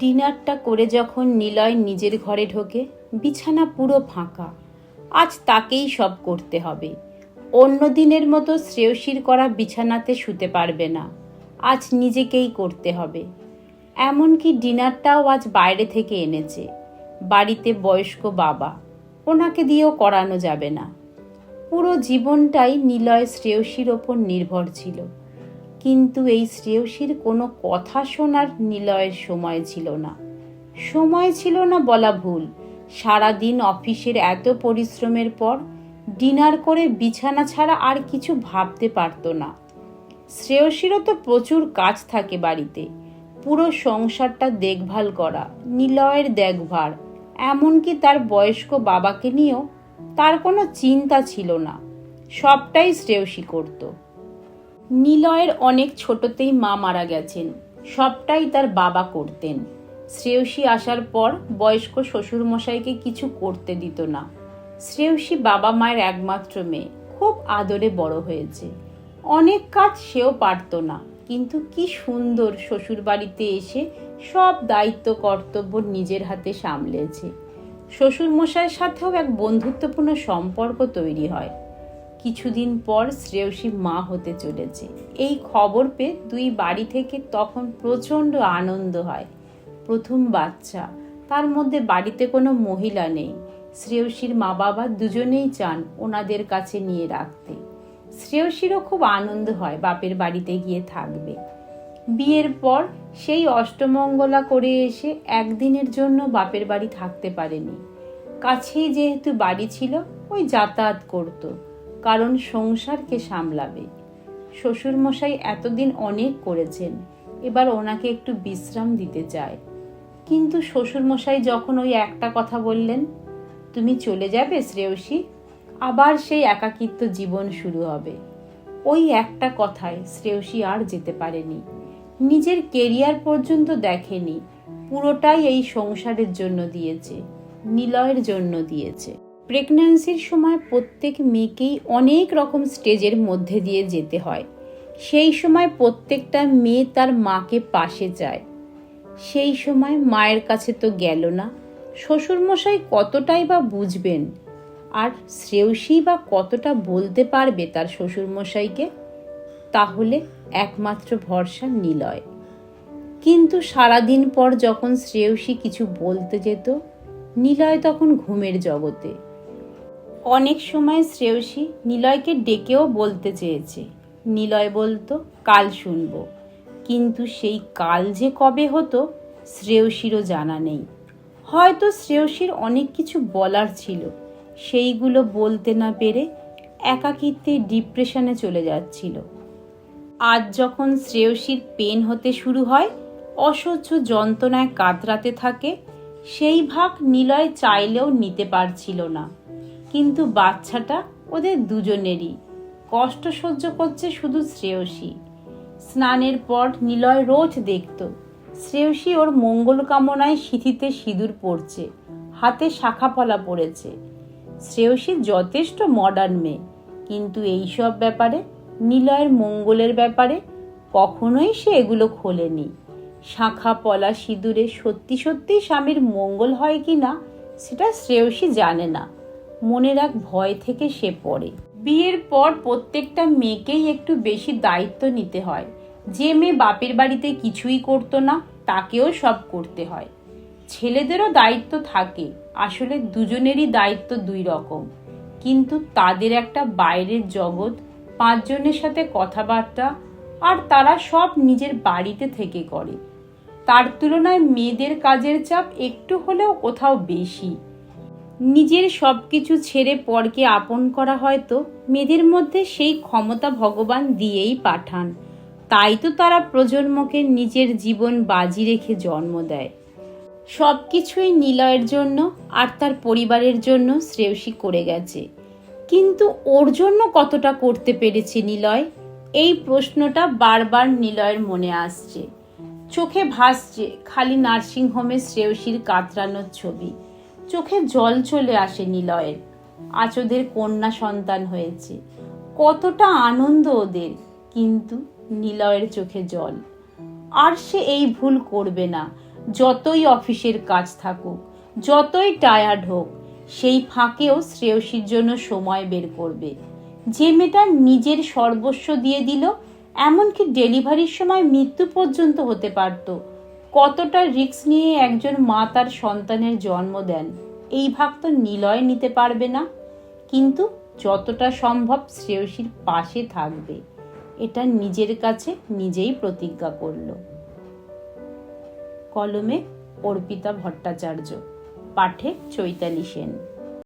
ডিনারটা করে যখন নিলয় নিজের ঘরে ঢোকে, বিছানা পুরো ফাঁকা। আজ তাকেই সব করতে হবে। অন্য দিনের মতো শ্রেয়সীর করা বিছানাতে শুতে পারবে না। আজ নিজেকেই করতে হবে। এমনকি ডিনারটাও আজ বাইরে থেকে এনেছে। বাড়িতে বয়স্ক বাবা, ওনাকে দিয়েও করানো যাবে না। পুরো জীবনটাই নিলয় শ্রেয়সীর ওপর নির্ভর ছিল। কিন্তু এই শ্রেয়সীর কোনো কথা শোনার নিলয়ের সময় ছিল না। সময় ছিল না বলা ভুল। সারাদিন অফিসের এত পরিশ্রমের পর ডিনার করে বিছানা ছাড়া আর কিছু ভাবতে পারতো না। শ্রেয়সীরও তো প্রচুর কাজ থাকে বাড়িতে। পুরো সংসারটা দেখভাল করা, নিলয়ের দেখভাল, এমনকি তার বয়স্ক বাবাকে নিয়েও তার কোনো চিন্তা ছিল না। সবটাই শ্রেয়সী করতো। নিলয়ের অনেক ছোটতেই মা মারা গেছেন। সবটাই তার বাবা করতেন। শ্রেয়সী আসার পর বয়স্ক শ্বশুরমশাইকে কিছু করতে দিত না। শ্রেয়সী বাবা মায়ের একমাত্র মেয়ে। খুব আদরে বড় হয়েছে। অনেক কাজ সেও পারত না। কিন্তু কি সুন্দর শ্বশুর বাড়িতে এসে সব দায়িত্ব, কর্তব্য নিজের হাতে সামলেছে। শ্বশুরমশাইয়ের সাথেও এক বন্ধুত্বপূর্ণ সম্পর্ক তৈরি হয়। কিছুদিন পর শ্রেয়সী মা হতে চলেছে। এই খবর পেয়ে দুই বাড়ি থেকে তখন প্রচণ্ড আনন্দ হয়। প্রথম বাচ্চা, তার মধ্যে বাড়িতে কোনো মহিলা নেই। শ্রেয়সীর মা বাবা দুজনেই চান ওনাদের কাছে নিয়ে রাখতে। শ্রেয়সীরও খুব আনন্দ হয় বাপের বাড়িতে গিয়ে থাকবে। বিয়ের পর সেই অষ্টমঙ্গলা করে এসে একদিনের জন্য বাপের বাড়ি থাকতে পারেনি। কাছেই যেহেতু বাড়ি ছিল, ওই যাতায়াত করতো। কারণ সংসারকে সামলাবে। শ্বশুরমশাই এতদিন অনেক করেছেন, এবার ওনাকে একটু বিশ্রাম দিতে চায়। কিন্তু শ্বশুরমশাই যখন ওই একটা কথা বললেন, তুমি চলে যাবে শ্রেয়সী, আবার সেই একাকিত্ব জীবন শুরু হবে। ওই একটা কথায় শ্রেয়সী আর যেতে পারেনি। নিজের কেরিয়ার পর্যন্ত দেখেনি, পুরোটাই এই সংসারের জন্য দিয়েছে, নিলয়ের জন্য দিয়েছে। প্রেগন্যান্সির সময় প্রত্যেক মেয়েকেই অনেক রকম স্টেজের মধ্যে দিয়ে যেতে হয়। সেই সময় প্রত্যেকটা মেয়ে তার মাকে পাশে চায় সেই সময় মায়ের কাছে তো গেল না। শ্বশুরমশাই কতটাই বা বুঝবেন? আর শ্রেয়সী বা কতটা বলতে পারবে তার শ্বশুরমশাইকে? তাহলে একমাত্র ভরসা নিলয়। কিন্তু সারাদিন পর যখন শ্রেয়সী কিছু বলতে যেত, নিলয় তখন ঘুমের জগতে। অনেক সময় শ্রেয়সী নিলয়কে ডেকেও বলতে চেয়েছে। নিলয় বলতো, কাল শুনব। কিন্তু সেই কাল যে কবে হতো, শ্রেয়সীরও জানা নেই। হয়তো শ্রেয়সীর অনেক কিছু বলার ছিল। সেইগুলো বলতে না পেরে একাকিত্বে ডিপ্রেশনে চলে যাচ্ছিল। আজ যখন শ্রেয়সীর পেন হতে শুরু হয়, অসহ্য যন্ত্রণায় কাতরাতে থাকে, সেই ভাগ নিলয় চাইলেও নিতে পারছিল না। কিন্তু বাচ্চাটা ওদের দুজনেরই। কষ্ট সহ্য করছে শুধু শ্রেয়সী। স্নানের পর নিলয় রোজ দেখত, শ্রেয়সী ওর মঙ্গল কামনায় সিঁথিতে সিঁদুর পড়ছে হাতে শাখা পলা পড়েছে শ্রেয়সী যথেষ্ট মডার্ন মেয়ে, কিন্তু এইসব ব্যাপারে, নিলয়ের মঙ্গলের ব্যাপারে কখনোই সে এগুলো খোলেনি। শাখা পলা সিঁদুরে সত্যি সত্যি স্বামীর মঙ্গল হয় কি না সেটা শ্রেয়সী জানে না। মনের এক ভয় থেকে সে পড়ে। বিয়ের পর প্রত্যেকটা মেয়েকেই একটু বেশি দায়িত্ব নিতে হয়। যে মেয়ে বাপের বাড়িতে কিছুই করতো না, তাকেও সব করতে হয়। ছেলেদেরও দায়িত্ব থাকে, আসলে দুজনেরই দায়িত্ব দুই রকম। কিন্তু তাদের একটা বাইরের জগৎ, পাঁচজনের সাথে কথাবার্তা, আর তারা সব নিজের বাড়িতে থেকে করে। তার তুলনায় মেয়েদের কাজের চাপ একটু হলেও কোথাও বেশি। নিজের সব কিছু ছেড়ে পরকে আপন করা হয়তো মেয়েদের মধ্যে সেই ক্ষমতা ভগবান দিয়েই পাঠান। তাই তো তারা প্রজন্মকে নিজের জীবন বাজি রেখে জন্ম দেয়। সব কিছুই নিলয়ের জন্য আর তার পরিবারের জন্য শ্রেয়সী করে গেছে। কিন্তু ওর জন্য কতটা করতে পেরেছে নিলয়? এই প্রশ্নটা বারবার নিলয়ের মনে আসছে। চোখে ভাসছে খালি নার্সিংহোমে শ্রেয়সীর কাতরানোর ছবি। চোখে জল চলে আসে নিলয়ের। আচদের কন্যা সন্তান হয়েছে। কতটা আনন্দ ওদের, কিন্তু নিলয়ের চোখে জল। আর সে এই ভুল করবে না। যতই অফিসের কাজ থাকুক, যতই টায়ার্ড হোক, সেই ফাঁকেও শ্রেয়সীর জন্য সময় বের করবে। যে মেয়েটা নিজের সর্বস্ব দিয়ে দিল, এমনকি ডেলিভারির সময় মৃত্যু পর্যন্ত হতে পারত। কতটা রিক্স নিয়ে একজন মা তার সন্তানের জন্ম দেন? এই ভাগ তো নিলয় নিতে পারবে না। কিন্তু যতটা সম্ভব শ্রেয়সীর পাশে থাকবে। এটা নিজের কাছে নিজেই প্রতিজ্ঞা করল। কলমে অর্পিতা ভট্টাচার্য। পাঠে চৈতালি সেন।